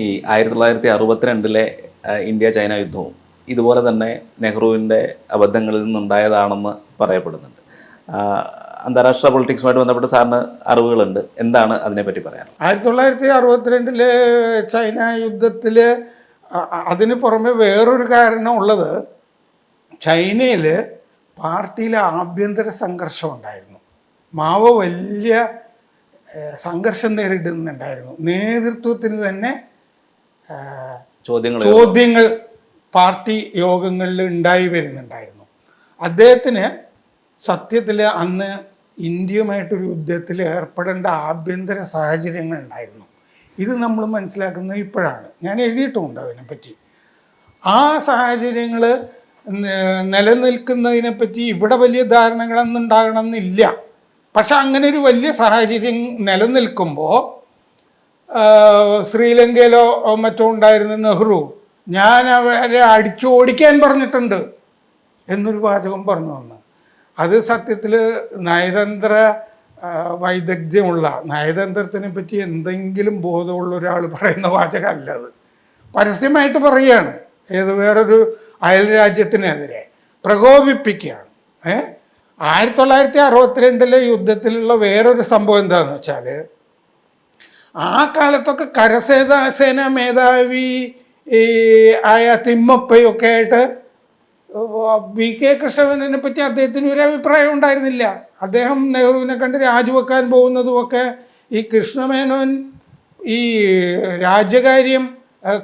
ഈ ആയിരത്തി തൊള്ളായിരത്തി അറുപത്തിരണ്ടിലെ ഇന്ത്യ ചൈന യുദ്ധവും ഇതുപോലെ തന്നെ നെഹ്റുവിന്റെ അബദ്ധങ്ങളിൽ നിന്നുണ്ടായതാണെന്ന് പറയപ്പെടുന്നുണ്ട്. അന്താരാഷ്ട്ര പൊളിറ്റിക്സുമായിട്ട് ബന്ധപ്പെട്ട് സാറിന് അറിവുകളുണ്ട്. എന്താണ് അതിനെപ്പറ്റി പറയാൻ? ആയിരത്തി തൊള്ളായിരത്തി അറുപത്തിരണ്ടിലെ ചൈന യുദ്ധത്തിൽ അതിന് പുറമെ വേറൊരു കാരണം ഉള്ളത് ചൈനയിൽ പാർട്ടിയിലെ ആഭ്യന്തര സംഘർഷം ഉണ്ടായിരുന്നു. മാവോ വലിയ സംഘർഷം നേരിടുന്നുണ്ടായിരുന്നു. നേതൃത്വത്തിന് തന്നെ ചോദ്യങ്ങൾ ചോദ്യങ്ങൾ പാർട്ടി യോഗങ്ങളിൽ ഉണ്ടായി വരുന്നുണ്ടായിരുന്നു. അദ്ദേഹത്തിന് സത്യത്തിൽ അന്ന് ഇന്ത്യയുമായിട്ടൊരു യുദ്ധത്തിൽ ഏർപ്പെടേണ്ട ആഭ്യന്തര സാഹചര്യങ്ങൾ ഉണ്ടായിരുന്നു. ഇത് നമ്മൾ മനസ്സിലാക്കുന്നത് ഇപ്പോഴാണ്. ഞാൻ എഴുതിയിട്ടുമുണ്ട് അതിനെപ്പറ്റി. ആ സാഹചര്യങ്ങൾ നിലനിൽക്കുന്നതിനെപ്പറ്റി ഇവിടെ വലിയ ധാരണകളൊന്നും ഉണ്ടാകണമെന്നില്ല. പക്ഷെ അങ്ങനെ ഒരു വലിയ സാഹചര്യം നിലനിൽക്കുമ്പോൾ ശ്രീലങ്കയിലോ മറ്റോ ഉണ്ടായിരുന്ന നെഹ്റു. ഞാൻ അവരെ അടിച്ചു ഓടിക്കാൻ പറഞ്ഞിട്ടുണ്ട് എന്നൊരു വാചകം പറഞ്ഞു തന്നു. അത് സത്യത്തിൽ നയതന്ത്ര വൈദഗ്ധ്യമുള്ള നയതന്ത്രത്തിനെ പറ്റി എന്തെങ്കിലും ബോധമുള്ള ഒരാൾ പറയുന്ന വാചകമല്ല അത്. പരസ്യമായിട്ട് പറയുകയാണ്. ഏത് വേറൊരു അയൽ രാജ്യത്തിനെതിരെ പ്രകോപിപ്പിക്കുകയാണ്. ഏഹ് ആയിരത്തി തൊള്ളായിരത്തി അറുപത്തിരണ്ടിലെ യുദ്ധത്തിലുള്ള വേറൊരു സംഭവം എന്താണെന്ന് വെച്ചാൽ ആ കാലത്തൊക്കെ കരസേന സേന മേധാവി ആയ തിമ്മപ്പയൊക്കെ ആയിട്ട് വി കെ കൃഷ്ണവനെ പറ്റി അദ്ദേഹത്തിന് ഒരു അഭിപ്രായം ഉണ്ടായിരുന്നില്ല. അദ്ദേഹം നെഹ്റുവിനെ കണ്ട് രാജിവെക്കാൻ പോകുന്നതുമൊക്കെ ഈ കൃഷ്ണമേനോൻ ഈ രാജ്യകാര്യം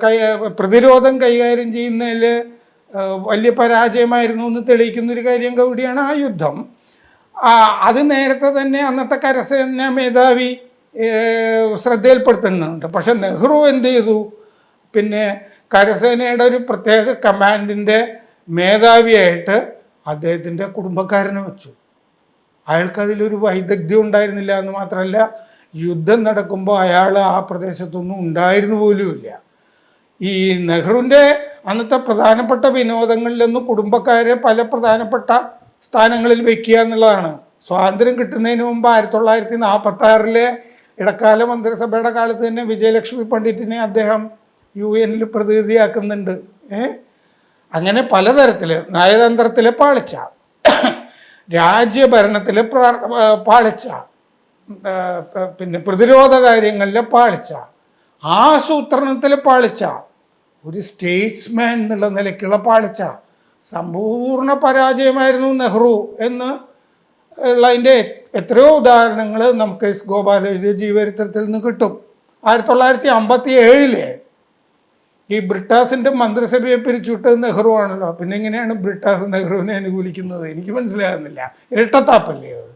കൈ പ്രതിരോധം കൈകാര്യം ചെയ്യുന്നതിൽ വലിയ പരാജയമായിരുന്നു എന്ന് തെളിയിക്കുന്ന ഒരു കാര്യം കൂടിയാണ് ആ യുദ്ധം. അത് നേരത്തെ തന്നെ അന്നത്തെ കരസേനാ മേധാവി ശ്രദ്ധയിൽപ്പെടുത്തുന്നുണ്ട് പക്ഷെ നെഹ്റു എന്ത് ചെയ്തു? പിന്നെ കരസേനയുടെ ഒരു പ്രത്യേക കമാൻഡിന്റെ മേധാവിയായിട്ട് അദ്ദേഹത്തിന്റെ കുടുംബക്കാരനെ വെച്ചു. അയാൾക്ക് അതിലൊരു വൈദഗ്ധ്യം ഉണ്ടായിരുന്നില്ല എന്ന് മാത്രമല്ല യുദ്ധം നടക്കുമ്പോൾ അയാൾ ആ പ്രദേശത്തൊന്നും ഉണ്ടായിരുന്നു പോലുമില്ല ഈ നെഹ്റുവിന്റെ അന്നത്തെ പ്രധാനപ്പെട്ട വിനോദങ്ങളിലൊന്ന് കുടുംബക്കാരെ പല പ്രധാനപ്പെട്ട സ്ഥാനങ്ങളിൽ വയ്ക്കുക എന്നുള്ളതാണ്. സ്വാതന്ത്ര്യം കിട്ടുന്നതിന് മുമ്പ് ആയിരത്തി തൊള്ളായിരത്തി നാൽപ്പത്തി ആറിലെ ഇടക്കാല മന്ത്രിസഭയുടെ കാലത്ത് തന്നെ വിജയലക്ഷ്മി പണ്ഡിറ്റിനെ അദ്ദേഹം യു എനിൽ പ്രതിനിധിയാക്കുന്നുണ്ട്. ഏ? അങ്ങനെ പലതരത്തിൽ നയതന്ത്രത്തിലെ പാളിച്ച രാജ്യഭരണത്തിൽ പാളിച്ച പിന്നെ പ്രതിരോധ കാര്യങ്ങളിൽ പാളിച്ച ആസൂത്രണത്തിൽ പാളിച്ച ഒരു സ്റ്റേറ്റ്സ്മാൻ എന്നുള്ള നിലയ്ക്കുള്ള പാളിച്ച സമ്പൂർണ പരാജയമായിരുന്നു നെഹ്റു എന്ന് ഉള്ളതിന്റെ എത്രയോ ഉദാഹരണങ്ങൾ നമുക്ക് എസ് ഗോപാൽ എഴുതിയ ജീവചരിത്രത്തിൽ നിന്ന് കിട്ടും. ആയിരത്തി തൊള്ളായിരത്തി അമ്പത്തി ഏഴിലെ ഈ ബ്രിട്ടാസിന്റെ മന്ത്രിസഭയെ പിരിച്ചുവിട്ടത് നെഹ്റു ആണല്ലോ പിന്നെ എങ്ങനെയാണ് ബ്രിട്ടാസ് നെഹ്റുവിനെ അനുകൂലിക്കുന്നത്? എനിക്ക് മനസ്സിലാകുന്നില്ല. ഇരട്ടത്താപ്പല്ലേ അത്?